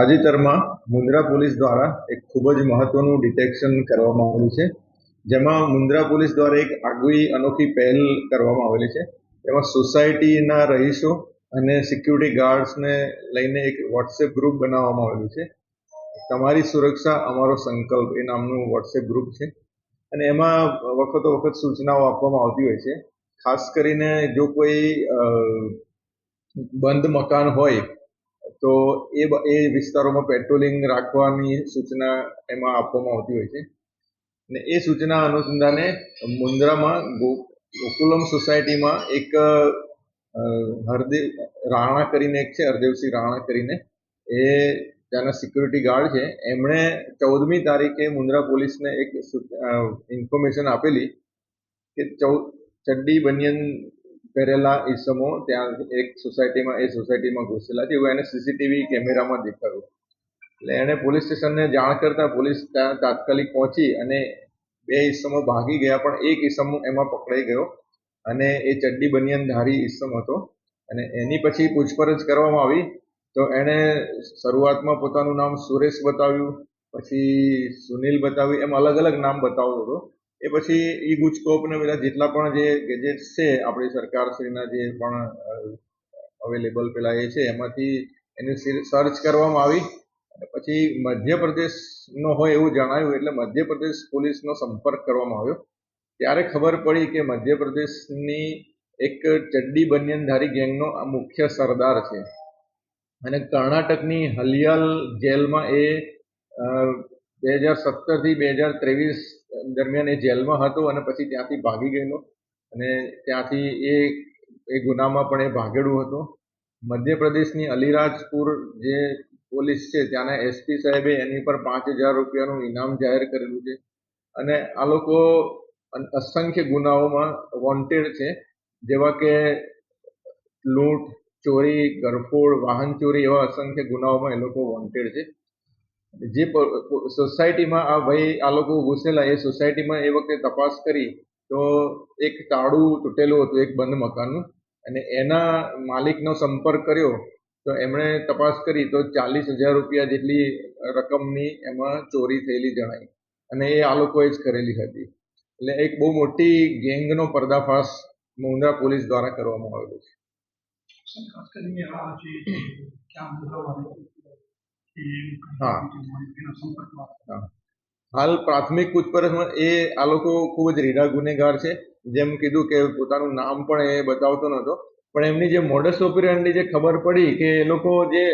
તાજેતરમાં મુન્દ્રા પોલીસ દ્વારા એક ખૂબ જ મહત્વનું ડિટેક્શન કરવામાં આવ્યું છે. જેમાં મુન્દ્રા પોલીસ દ્વારા એક આગવી અનોખી પહેલ કરવામાં આવેલી છે. એમાં સોસાયટીના રહીશો અને સિક્યુરિટી ગાર્ડ્સને લઈને એક વોટ્સએપ ગ્રુપ બનાવવામાં આવેલું છે. તમારી સુરક્ષા અમારો સંકલ્પ, એ નામનું વોટ્સએપ ગ્રુપ છે. અને એમાં વખતો વખત સૂચનાઓ આપવામાં આવતી હોય છે. ખાસ કરીને જો કોઈ બંધ મકાન હોય તો એ એ વિસ્તારોમાં પેટ્રોલિંગ રાખવાની સૂચના એમાં આપવામાં આવતી હોય છે. ને એ સૂચના અનુસંધાને મુન્દ્રામાં ગોકુલમ સોસાયટીમાં એક હરદેવ, રાણા કરીને એક છે, હરદેવસિંહ રાણા કરીને. એ ત્યાંના સિક્યુરિટી ગાર્ડ છે. એમણે ચૌદમી તારીખે મુન્દ્રા પોલીસને એક ઇન્ફોર્મેશન આપેલી કે ચૌદ, ચડ્ડી બનિયન પહેરેલા ઈસમો ત્યાં એક સોસાયટીમાં, એ સોસાયટીમાં ઘૂસેલા છે. એવું એને સીસીટીવી કેમેરામાં દેખાયું. એટલે એણે પોલીસ સ્ટેશનને જાણ કરતા પોલીસ ત્યાં તાત્કાલિક પહોંચી અને બે ઈસમો ભાગી ગયા, પણ એક ઈસમ એમાં પકડાઈ ગયો અને એ ચડ્ડી બનિયનધારી ઈસમ હતો. અને એની પછી પૂછપરછ કરવામાં આવી તો એણે શરૂઆતમાં પોતાનું નામ સુરેશ બતાવ્યું, પછી સુનિલ બતાવ્યું એમ અલગ અલગ નામ બતાવતો હતો. એ પછી ઈ ગુજકોપ ને બધા જેટલા પણ જે ગેજેટ્સ છે, આપણી સરકારશ્રીના જે પણ અવેલેબલ પેલા એ છે, એમાંથી એની સર્ચ કરવામાં આવી. અને પછી મધ્યપ્રદેશનો હોય એવું જણાયું, એટલે મધ્યપ્રદેશ પોલીસનો સંપર્ક કરવામાં આવ્યો. ત્યારે ખબર પડી કે મધ્યપ્રદેશની એક ચડ્ડી બનિયનધારી ગેંગનો આ મુખ્ય સરદાર છે. અને કર્ણાટકની હલિયાલ જેલમાં એ બે હજાર સત્તરથી બે હજાર ત્રેવીસ દરમિયાન એ જેલમાં હતો અને પછી ત્યાંથી ભાગી ગયેલો. અને ત્યાંથી એ એ ગુનામાં પણ એ ભાગેડું હતો. મધ્યપ્રદેશની અલીરાજપુર જે પોલીસ છે, ત્યાંના એસપી સાહેબે એની પર પાંચ હજાર રૂપિયાનું ઇનામ જાહેર કરેલું છે. અને આ લોકો અસંખ્ય ગુનાઓમાં વોન્ટેડ છે. જેવા કે લૂંટ, ચોરી, ગરફોડ વાહન ચોરી એવા અસંખ્ય ગુનાઓમાં એ લોકો વોન્ટેડ છે. જે સોસાયટીમાં આ ભાઈ આ લોકો ઘૂસેલા, એ સોસાયટીમાં એ વખતે તપાસ કરી તો એક તાળું તૂટેલું હતું, એક બંધ મકાનનું. અને એના માલિકનો સંપર્ક કર્યો તો એમણે તપાસ કરી તો ચાલીસ હજાર રૂપિયા જેટલી રકમની એમાં ચોરી થયેલી જણાઈ. અને એ આ લોકોએ જ કરેલી હતી. એટલે એક બહુ મોટી ગેંગનો પર્દાફાશ મુન્દ્રા પોલીસ દ્વારા કરવામાં આવેલો છે હા. હાલ પ્રાથમિક પૂછપરછમાં એ આ લોકો ખૂબ જ રીઢા ગુનેગાર છે. જેમ કીધું કે પોતાનું નામ પણ એ બતાવતો નહોતો પણ એમની જે મોડસ ઓપરેન્ડની જે ખબર પડી કે એ લોકો જે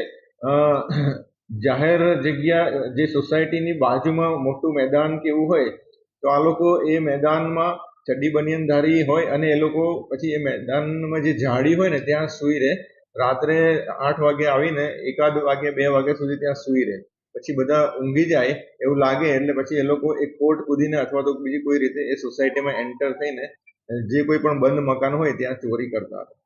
જાહેર જગ્યા, જે સોસાયટીની બાજુમાં મોટું મેદાન કે એવું હોય, તો આ લોકો એ મેદાનમાં ચડ્ડી બનિયનધારી હોય અને એ લોકો પછી એ મેદાનમાં જે ઝાડી હોય ને ત્યાં સૂઈ રહે. રાત્રે આઠ વાગે આવીને, એકાદ વાગે, બે વાગ્યા સુધી ત્યાં સૂઈ રહે. પછી બધા ઊંઘી જાય, એવું લાગે, એટલે પછી એ લોકો એક કોર્ટ કૂદીને અથવા તો બીજી કોઈ રીતે એ સોસાયટીમાં એન્ટર થઈને, જે કોઈ પણ બંધ મકાન હોય, ત્યાં ચોરી કરતા હતા.